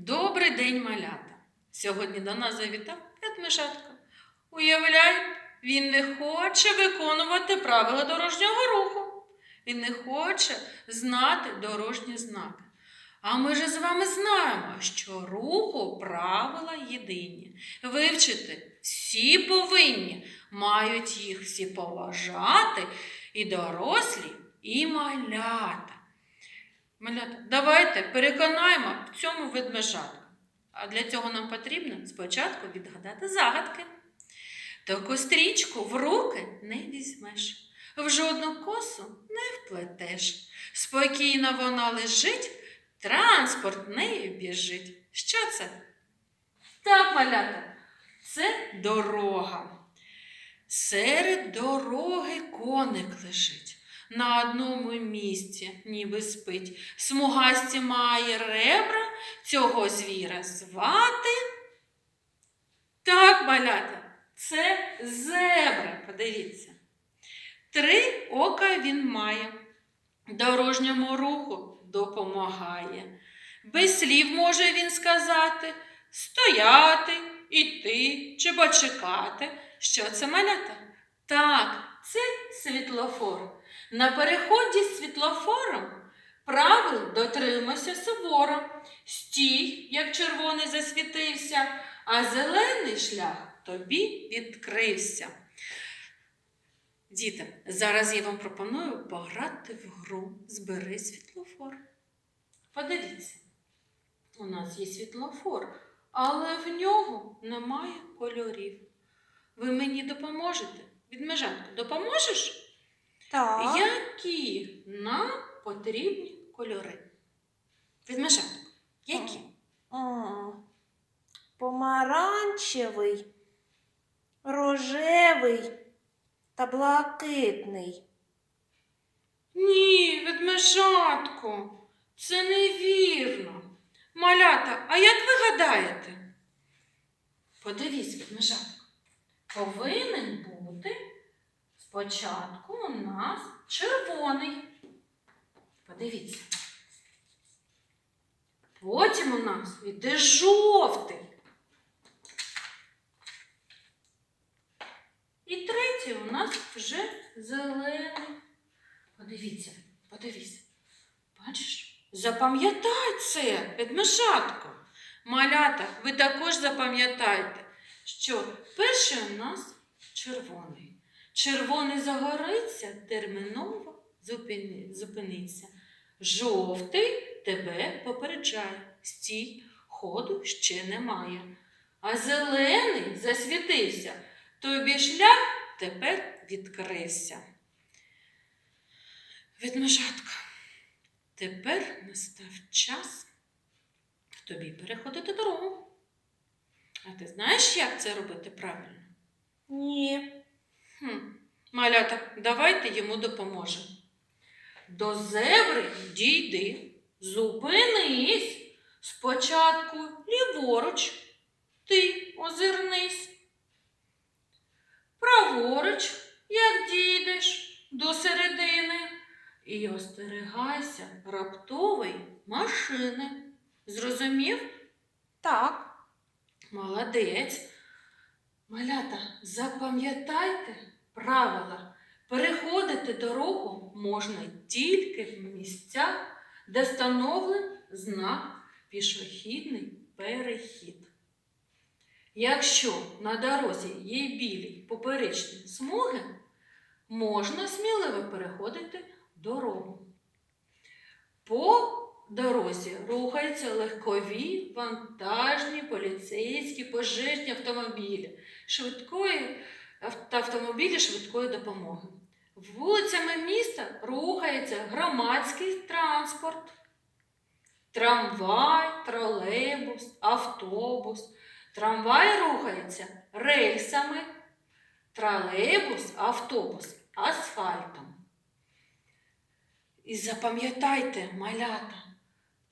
Добрий день, малята! Сьогодні до нас завітав ведмежатко. Уявляй, він не хоче виконувати правила дорожнього руху. Він не хоче знати дорожні знаки. А ми ж з вами знаємо, що руху правила єдині. Вивчити всі повинні, мають їх всі поважати і дорослі, і малята. Малята, давайте переконаємо в цьому ведмежатка. А для цього нам потрібно спочатку відгадати загадки. Таку стрічку в руки не візьмеш, в жодну косу не вплетеш. Спокійно вона лежить, транспорт нею біжить. Що це? Так, малята, це дорога. Серед дороги коник лежить. На одному місці ніби спить. Смугасті має ребра цього звіра звати. Так, малята, це зебра. Подивіться. Три ока він має. Дорожньому руху допомагає. Без слів може він сказати стояти, іти чи почекати. Що це малята? Так, це світлофор. На переході з світлофором правил дотримайся суворо. Стій, як червоний засвітився, а зелений шлях тобі відкрився. Діти, зараз я вам пропоную пограти в гру Збери світлофор. Подивіться, у нас є світлофор, але в нього немає кольорів. Ви мені допоможете? Відмежанку, допоможеш? Так. Які нам потрібні кольори? Відмежанку, які? М, Помаранчевий, рожевий та блакитний. Ні, ведмежатку, це невірно. Малята, а як ви гадаєте? Подивіться, ведмежатку. Повинен бути спочатку у нас червоний. Подивіться. Потім у нас йде жовтий. І третій у нас вже зелений. Подивіться, подивіться. Бачиш? Запам'ятай це, ведмежатко. Малята, ви також запам'ятайте, що перший у нас червоний. Червоний загориться, терміново зупини- зупиниться. Жовтий тебе попереджає. Стій, ходу ще немає. А зелений засвітився. Тобі шлях тепер відкрився. Ведмежатка, тепер настав час тобі переходити дорогу. А ти знаєш, як це робити правильно? Ні. Давайте йому допоможемо. До зебри дійди, зупинись. Спочатку ліворуч, ти озирнись. Праворуч, як дійдеш до середини, і остерегайся раптової машини. Зрозумів? Так. Молодець. Малята, запам'ятайте правила. Переходити дорогу можна тільки в місцях, де встановлений знак пішохідний перехід. Якщо на дорозі є білі поперечні смуги, можна сміливо переходити дорогу. По дорозі рухаються легкові, вантажні, поліцейські, пожежні автомобілі, швидкої та автомобілі швидкої допомоги. Вулицями міста рухається громадський транспорт, трамвай, тролейбус, автобус. Трамвай рухається рельсами, тролейбус, автобус асфальтом. І запам'ятайте, малята,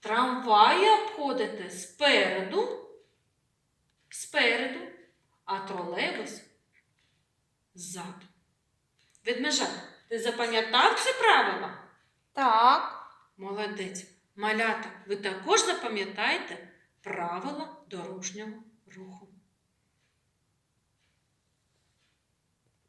трамваї обходите спереду, спереду, а тролейбус ззаду. Ведмежа, ти запам'ятав це правило? Так. Молодець. Малята, ви також запам'ятаєте правила дорожнього руху.